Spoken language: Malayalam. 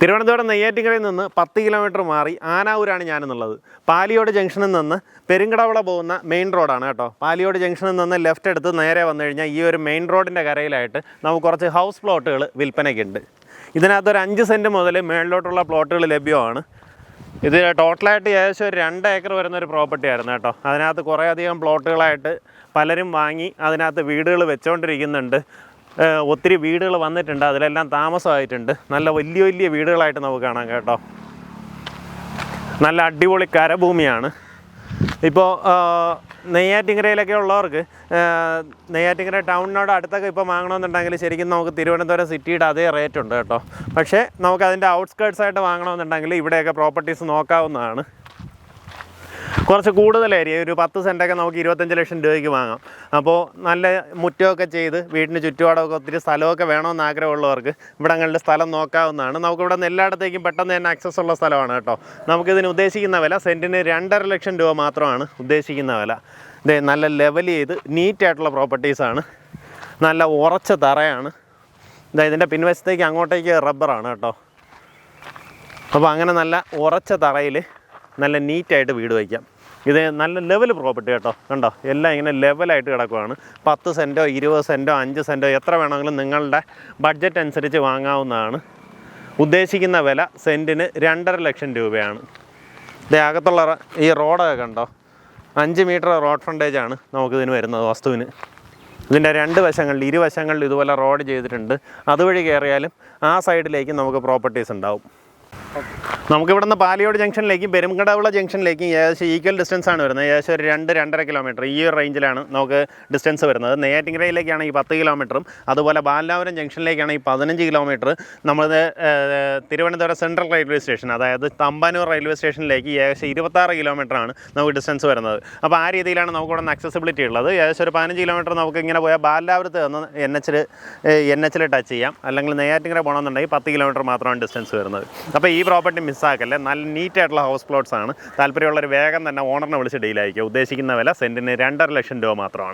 തിരുവനന്തപുരം നെയ്യാറ്റിൻകരയിൽ നിന്ന് പത്ത് കിലോമീറ്റർ മാറി ആനാവൂരാണ് ഞാനെന്നുള്ളത്. പാലിയോട് ജംഗ്ഷനിൽ നിന്ന് പെരുങ്കടവള പോകുന്ന മെയിൻ റോഡാണ് കേട്ടോ. പാലിയോട് ജംഗ്ഷനിൽ നിന്ന് ലെഫ്റ്റ് എടുത്ത് നേരെ വന്നു കഴിഞ്ഞാൽ ഈ ഒരു മെയിൻ റോഡിന്റെ കരയിലായിട്ട് നമുക്ക് കുറച്ച് ഹൗസ് പ്ലോട്ടുകൾ വിൽപ്പനയ്ക്കുണ്ട് ഇതിനകത്ത് ഒരു അഞ്ച് സെന്റ് മുതൽ മേളിലോട്ടുള്ള പ്ലോട്ടുകൾ ലഭ്യമാണ്. ഇത് ടോട്ടലായിട്ട് ഏകദേശം ഒരു രണ്ട് ഏക്കർ വരുന്ന ഒരു പ്രോപ്പർട്ടി ആയിരുന്നു കേട്ടോ. അതിനകത്ത് കുറേയധികം പ്ലോട്ടുകളായിട്ട് പലരും വാങ്ങി അതിനകത്ത് വീടുകൾ വെച്ചുകൊണ്ടിരിക്കുന്നുണ്ട് ഒത്തിരി വീടുകൾ വന്നിട്ടുണ്ട്. അതിലെല്ലാം താമസമായിട്ടുണ്ട്. നല്ല വലിയ വലിയ വീടുകളായിട്ട് നമുക്ക് കാണാം കേട്ടോ. നല്ല അടിപൊളി കരഭൂമിയാണ്. ഇപ്പോൾ നെയ്യാറ്റിങ്കരയിലൊക്കെ ഉള്ളവർക്ക് നെയ്യാറ്റിങ്കര ടൗണിനോട് അടുത്തൊക്കെ ഇപ്പോൾ വാങ്ങണമെന്നുണ്ടെങ്കിൽ ശരിക്കും നമുക്ക് തിരുവനന്തപുരം സിറ്റിയുടെ അതേ റേറ്റ് ഉണ്ട് കേട്ടോ. പക്ഷേ നമുക്ക് അതിന്റെ ഔട്ട്സ്കേർട്സ് ആയിട്ട് വാങ്ങണമെന്നുണ്ടെങ്കിൽ ഇവിടെയൊക്കെ പ്രോപ്പർട്ടീസ് നോക്കാവുന്നതാണ്. കുറച്ച് കൂടുതൽ ഏരിയ ഒരു പത്ത് സെന്റൊക്കെ നമുക്ക് ഇരുപത്തഞ്ച് ലക്ഷം രൂപയ്ക്ക് വാങ്ങാം. അപ്പോൾ നല്ല മുറ്റമൊക്കെ ചെയ്ത് വീടിന് ചുറ്റുപാടമൊക്കെ ഒത്തിരി സ്ഥലമൊക്കെ വേണമെന്ന് ആഗ്രഹമുള്ളവർക്ക് ഇവിടങ്ങളിൽ സ്ഥലം നോക്കാവുന്നതാണ്. നമുക്കിവിടെ നിന്ന് എല്ലായിടത്തേക്കും പെട്ടെന്ന് തന്നെ ആക്സസ് ഉള്ള സ്ഥലമാണ് കേട്ടോ. നമുക്കിതിന് ഉദ്ദേശിക്കുന്ന വില സെന്റിന് രണ്ടര ലക്ഷം രൂപ മാത്രമാണ് ഉദ്ദേശിക്കുന്ന വില. ഇതേ നല്ല ലെവൽ ചെയ്ത് നീറ്റായിട്ടുള്ള പ്രോപ്പർട്ടീസാണ് നല്ല ഉറച്ച തറയാണ്. ഇതാ ഇതിന്റെ പിൻവശത്തേക്ക് അങ്ങോട്ടേക്ക് റബ്ബറാണ് കേട്ടോ. അപ്പോൾ അങ്ങനെ നല്ല ഉറച്ച തറയിൽ നല്ല നീറ്റായിട്ട് വീട് വയ്ക്കാം. ഇത് നല്ല ലെവൽ പ്രോപ്പർട്ടി കേട്ടോ. കണ്ടോ? എല്ലാം ഇങ്ങനെ ലെവലായിട്ട് കിടക്കുവാണ്. പത്ത് സെന്റോ ഇരുപത് സെന്റോ അഞ്ച് സെന്റോ എത്ര വേണമെങ്കിലും നിങ്ങളുടെ ബഡ്ജറ്റ് അനുസരിച്ച് വാങ്ങാവുന്നതാണ്. ഉദ്ദേശിക്കുന്ന വില സെന്റിന് രണ്ടര ലക്ഷം രൂപയാണ്. അകത്തുള്ള ഈ റോഡൊക്കെ കണ്ടോ? അഞ്ച് മീറ്റർ റോഡ് ഫ്രണ്ടേജ് ഫ്രണ്ടേജാണ് നമുക്കിതിന് വരുന്നത് വസ്തുവിന്. ഇതിന്റെ രണ്ട് വശങ്ങളിൽ ഇരുവശങ്ങളിൽ ഇതുപോലെ റോഡ് ചെയ്തിട്ടുണ്ട്. അതുവഴി കയറിയാലും ആ സൈഡിലേക്ക് നമുക്ക് പ്രോപ്പർട്ടീസ് ഉണ്ടാവും. നമുക്കിവിടെ നിന്ന് പാലിയോട് ജംഗ്ഷനിലേക്കും പെരുങ്കടവിള ജംഗ്ഷനിലേക്കും ഏകദേശം ഈക്വൽ ഡിസ്റ്റൻസ് ആണ് വരുന്നത്. ഏകദേശം ഒരു രണ്ട് രണ്ടര കിലോമീറ്റർ ഈ ഒരു റേഞ്ചിലാണ് നമുക്ക് ഡിസ്റ്റൻസ് വരുന്നത്. നെയ്യാറ്റിങ്കരയിലേക്കാണ് ഈ പത്ത് കിലോമീറ്ററും അതുപോലെ ബാലാപുരം ജംഗ്ഷനിലേക്കാണ് ഈ പതിനഞ്ച് കിലോമീറ്റർ നമ്മൾ തിരുവനന്തപുരം സെൻട്രൽ റെയിൽവേ സ്റ്റേഷൻ അതായത് തമ്പാനൂർ റെയിൽവേ സ്റ്റേഷനിലേക്ക് ഏകദേശം ഇരുപത്താറ് കിലോമീറ്ററാണ് നമുക്ക് ഡിസ്റ്റൻസ് വരുന്നത്. അപ്പോൾ ആ രീതിയിലാണ് നമുക്ക് ഇവിടെ നിന്ന് അക്സസിബിലിറ്റി ഉള്ളത്. ഏകദേശം ഒരു പതിനഞ്ച് കിലോമീറ്റർ നമുക്ക് ഇങ്ങനെ പോയാൽ ബാലാപുരത്ത് നിന്ന് എൻ എച്ചിൽ എൻ എച്ചിൽ ടച്ച് ചെയ്യാം. അല്ലെങ്കിൽ നെയ്യാറ്റിങ്കര പോകണമെന്നുണ്ടെങ്കിൽ പത്ത് കിലോമീറ്റർ മാത്രമാണ് ഡിസ്റ്റൻസ് വരുന്നത്. അപ്പോൾ ഈ പ്രോപ്പർട്ടി മിസ്സാക്കല്ലേ നല്ല നീറ്റായിട്ടുള്ള ഹൗസ് പ്ലോട്ട്സ് ആണ്. താല്പര്യമുള്ളവർ വേഗം തന്നെ ഓണറിനെ വിളിച്ച് ഡീലായിരിക്കും ഉദ്ദേശിക്കുന്ന വില സെന്റിന് രണ്ടര ലക്ഷം രൂപ മാത്രമാണ്.